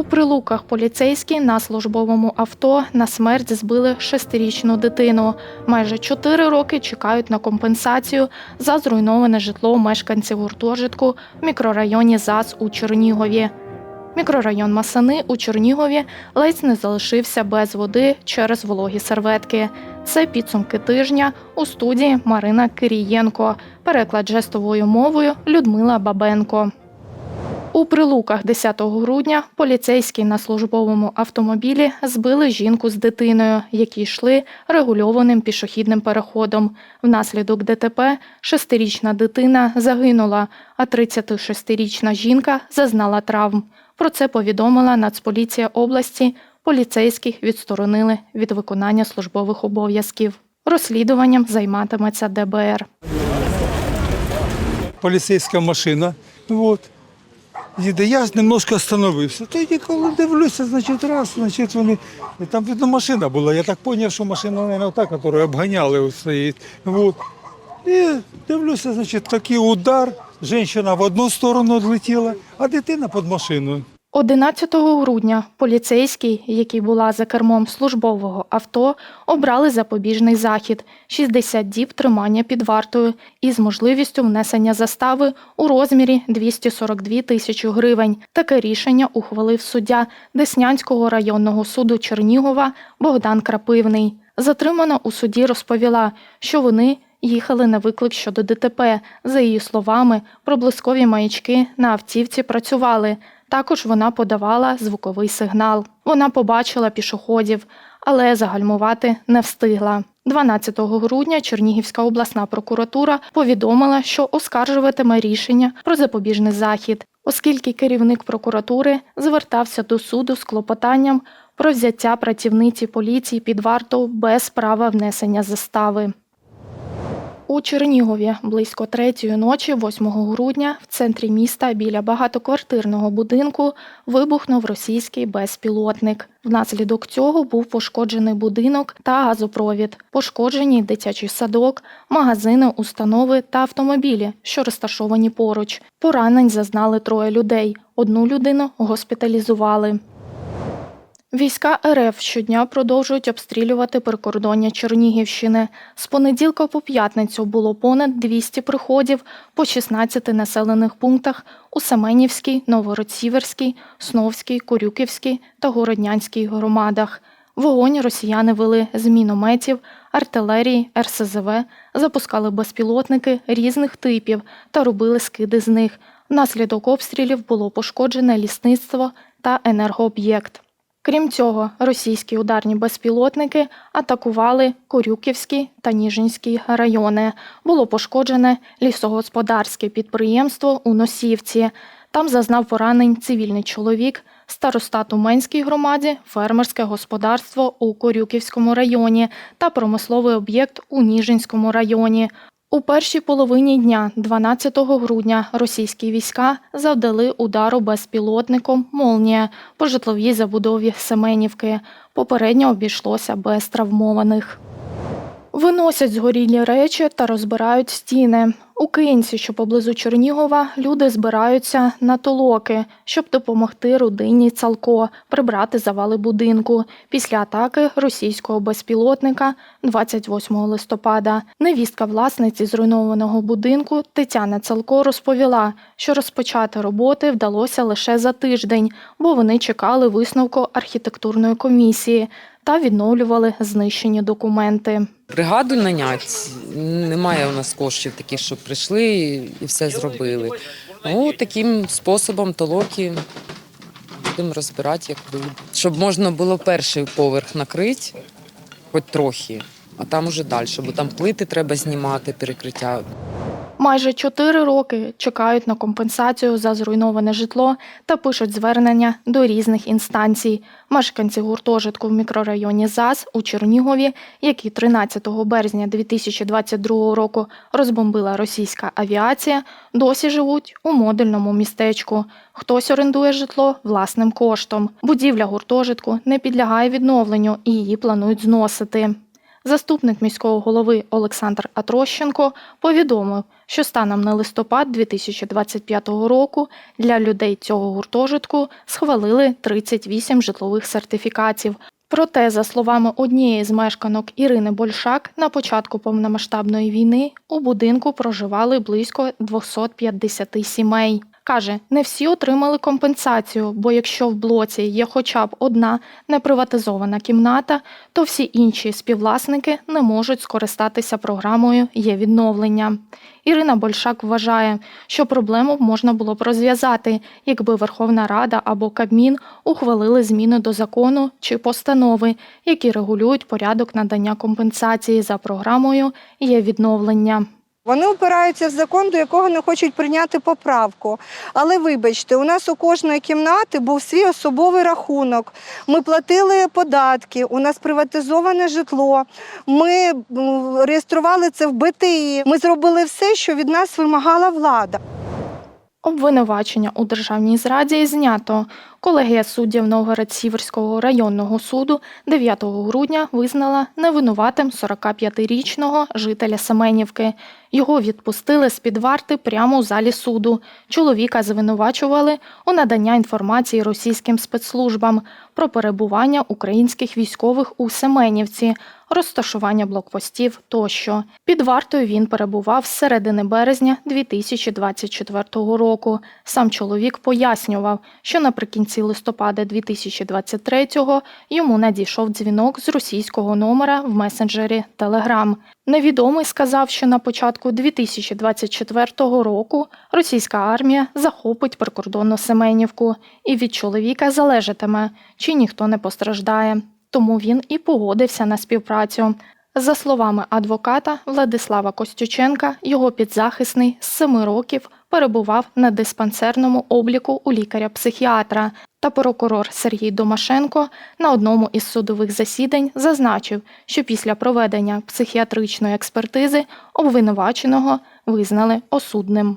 У прилуках поліцейські на службовому авто на смерть збили шестирічну дитину. Майже чотири роки чекають на компенсацію за зруйноване житло мешканців гуртожитку в мікрорайоні ЗАЗ у Чернігові. Мікрорайон Масани у Чернігові ледь не залишився без води через вологі серветки. Це підсумки тижня у студії Марина Кирієнко. Переклад жестовою мовою Людмила Бабенко. У Прилуках 10 грудня поліцейські на службовому автомобілі збили жінку з дитиною, які йшли регульованим пішохідним переходом. Внаслідок ДТП шестирічна дитина загинула, а 36-річна жінка зазнала травм. Про це повідомила Нацполіція області. Поліцейських відсторонили від виконання службових обов'язків. Розслідуванням займатиметься ДБР. поліцейська машина. От. Їде, я немножко остановився. Тоді, коли дивлюся, значить, раз, значить, вони. Там видно машина була. Я так зрозумів, що машина, мабуть, та, яку обганяли, стоїть. Вот. І дивлюся, значить, такий удар. Жінка в одну сторону відлетіла, а дитина під машиною. 11 грудня поліцейські, які була за кермом службового авто, обрали запобіжний захід 60 діб тримання під вартою із можливістю внесення застави у розмірі 242 тисячі гривень. Таке рішення ухвалив суддя Деснянського районного суду Чернігова Богдан Крапивний. Затримана у суді розповіла, що вони їхали на виклик щодо ДТП. За її словами, проблискові маячки на автівці працювали. Також вона подавала звуковий сигнал. Вона побачила пішоходів, але загальмувати не встигла. 12 грудня Чернігівська обласна прокуратура повідомила, що оскаржуватиме рішення про запобіжний захід, оскільки керівник прокуратури звертався до суду з клопотанням про взяття працівниці поліції під варту без права внесення застави. У Чернігові близько третьої ночі, 8 грудня, в центрі міста біля багатоквартирного будинку вибухнув російський безпілотник. Внаслідок цього був пошкоджений будинок та газопровід, пошкоджені дитячий садок, магазини, установи та автомобілі, що розташовані поруч. Поранень зазнали троє людей. Одну людину госпіталізували. Війська РФ щодня продовжують обстрілювати прикордоння Чернігівщини. З понеділка по п'ятницю було понад 200 приходів по 16 населених пунктах у Семенівській, Новороціверській, Сновській, Корюківській та Городнянській громадах. Вогонь росіяни вели з мінометів, артилерії, РСЗВ, запускали безпілотники різних типів та робили скиди з них. Внаслідок обстрілів було пошкоджене лісництво та енергооб'єкт. Крім цього, російські ударні безпілотники атакували Корюківський та Ніжинський райони. Було пошкоджене лісогосподарське підприємство у Носівці. Там зазнав поранень цивільний чоловік, старостат у Менській громаді, фермерське господарство у Корюківському районі та промисловий об'єкт у Ніжинському районі. У першій половині дня, 12 грудня, російські війська завдали удару безпілотником «Молнія» по житловій забудові Семенівки. Попередньо обійшлося без травмованих. Виносять згорілі речі та розбирають стіни. У Кинці, що поблизу Чернігова, люди збираються на толоки, щоб допомогти родині Цалко прибрати завали будинку після атаки російського безпілотника 28 листопада. Невістка власниці зруйнованого будинку Тетяна Цалко розповіла, що розпочати роботи вдалося лише за тиждень, бо вони чекали висновку архітектурної комісії та відновлювали знищені документи. Бригаду нанять. Немає у нас коштів таких, щоб прийшли і все зробили. Ну, таким способом толоки будемо розбирати, як вийде. Щоб можна було перший поверх накрити, хоч трохи, а там уже далі, бо там плити треба знімати, перекриття. Майже чотири роки чекають на компенсацію за зруйноване житло та пишуть звернення до різних інстанцій. Мешканці гуртожитку в мікрорайоні ЗАЗ у Чернігові, який 13 березня 2022 року розбомбила російська авіація, досі живуть у модульному містечку. Хтось орендує житло власним коштом. Будівля гуртожитку не підлягає відновленню і її планують зносити. Заступник міського голови Олександр Атрощенко повідомив, що станом на листопад 2025 року для людей цього гуртожитку схвалили 38 житлових сертифікатів. Проте, за словами однієї з мешканок Ірини Большак, на початку повномасштабної війни у будинку проживали близько 250 сімей. Каже, не всі отримали компенсацію, бо якщо в блоці є хоча б одна неприватизована кімната, то всі інші співвласники не можуть скористатися програмою є відновлення. Ірина Большак вважає, що проблему можна було б розв'язати, якби Верховна Рада або Кабмін ухвалили зміни до закону чи постанови, які регулюють порядок надання компенсації за програмою є відновлення. Вони опираються в закон, до якого не хочуть прийняти поправку. Але вибачте, у нас у кожної кімнати був свій особовий рахунок. Ми платили податки, у нас приватизоване житло. Ми реєстрували це в БТІ. Ми зробили все, що від нас вимагала влада. Обвинувачення у державній зраді знято. Колегія суддів Новгород-Сіверського районного суду 9 грудня визнала невинуватим 45-річного жителя Семенівки. Його відпустили з-під варти прямо у залі суду. Чоловіка звинувачували у надання інформації російським спецслужбам про перебування українських військових у Семенівці, розташування блокпостів тощо. Під вартою він перебував з середини березня 2024 року. Сам чоловік пояснював, що наприкінці листопада 2023-го йому надійшов дзвінок з російського номера в месенджері Telegram. Невідомий сказав, що на початку 2024 року російська армія захопить прикордонну Семенівку, і від чоловіка залежатиме, чи ніхто не постраждає. Тому він і погодився на співпрацю. За словами адвоката Владислава Костюченка, його підзахисний з семи років перебував на диспансерному обліку у лікаря-психіатра. Та прокурор Сергій Домашенко на одному із судових засідань зазначив, що після проведення психіатричної експертизи обвинуваченого визнали осудним.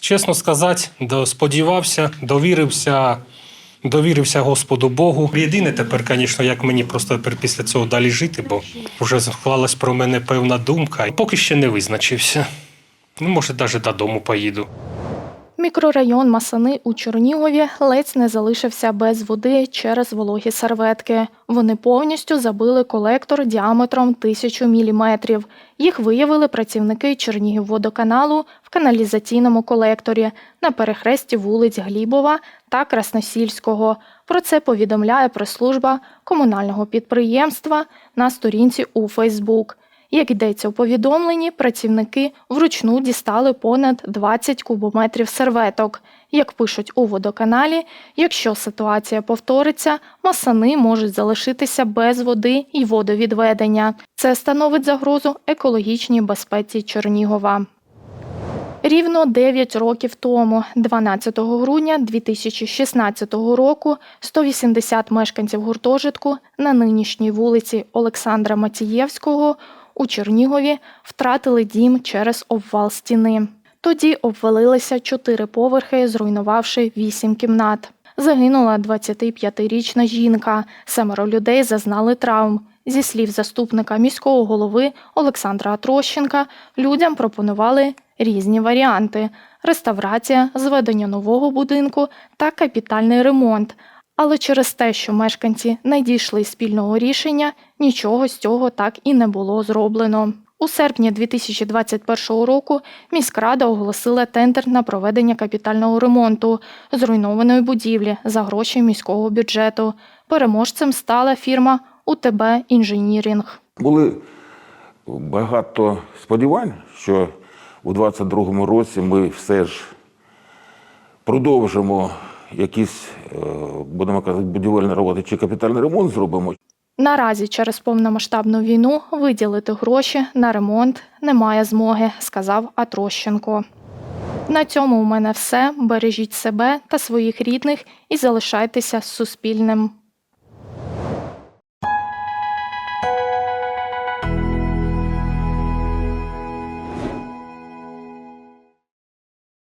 Чесно сказати, сподівався, довірився, довірився Господу Богу. Єдине тепер, звісно, як мені просто тепер після цього далі жити, бо вже склалась про мене певна думка. Поки ще не визначився. Ну, може, навіть додому поїду. Мікрорайон Масани у Чернігові ледь не залишився без води через вологі серветки. Вони повністю забили колектор діаметром 1000 мм. Їх виявили працівники Чернігівводоканалу в каналізаційному колекторі на перехресті вулиць Глібова та Красносільського. Про це повідомляє прес-служба комунального підприємства на сторінці у Фейсбук. Як йдеться у повідомленні, працівники вручну дістали понад 20 кубометрів серветок. Як пишуть у водоканалі, якщо ситуація повториться, масани можуть залишитися без води і водовідведення. Це становить загрозу екологічній безпеці Чернігова. Рівно 9 років тому, 12 грудня 2016 року, 180 мешканців гуртожитку на нинішній вулиці Олександра Матієвського у Чернігові втратили дім через обвал стіни. Тоді обвалилися чотири поверхи, зруйнувавши вісім кімнат. Загинула 25-річна жінка. Семеро людей зазнали травм. Зі слів заступника міського голови Олександра Трощенка, людям пропонували різні варіанти: реставрація, зведення нового будинку та капітальний ремонт. Але через те, що мешканці не дійшли спільного рішення, нічого з цього так і не було зроблено. У серпні 2021 року міськрада оголосила тендер на проведення капітального ремонту зруйнованої будівлі за гроші міського бюджету. Переможцем стала фірма УТБ Інженірінг. Були багато сподівань, що у 2022 році ми все ж продовжимо якісь, е, будемо казати, будівельні роботи чи капітальний ремонт зробимо. Наразі через повномасштабну війну виділити гроші на ремонт немає змоги, сказав Атрощенко. На цьому у мене все. Бережіть себе та своїх рідних і залишайтеся Суспільним.